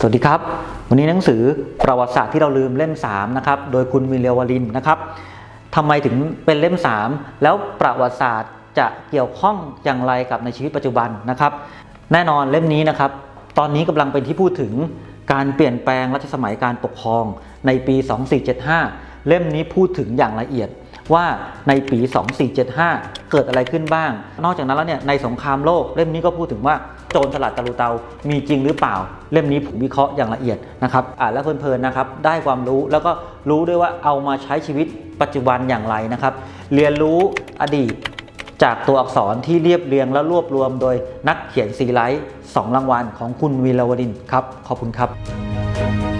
สวัสดีครับ วันนี้หนังสือประวัติศาสตร์ที่เราลืมเล่ม3นะครับโดยคุณมิเลวลินนะครับทำไมถึงเป็นเล่ม 3 แล้วประวัติศาสตร์จะเกี่ยวข้องอย่างไรกับในชีวิตปัจจุบันนะครับ แน่นอนเล่มนี้นะครับ ตอนนี้กำลังเป็นที่พูดถึงการเปลี่ยนแปลงรัชสมัยการปกครองในปี 2475 เล่มนี้พูดถึงอย่างละเอียด ว่าในปี 2475 เกิดอะไรขึ้นบ้าง นอกจากนั้นแล้วเนี่ยในสงครามโลกเล่มนี้ก็พูดถึงว่าโจรสลัดตะลุเตา มีจริงหรือเปล่า เล่มนี้ผมวิเคราะห์อย่างละเอียดนะครับอ่านแล้วเพลินๆนะครับได้ความรู้แล้วก็รู้ด้วยว่าเอามาใช้ชีวิตปัจจุบันอย่างไรนะครับ เรียนรู้อดีตจากตัวอักษรที่เรียบเรียงและรวบรวมโดยนักเขียนซีไลท์สองรางวัลของคุณวีรวดินครับ ขอบคุณครับ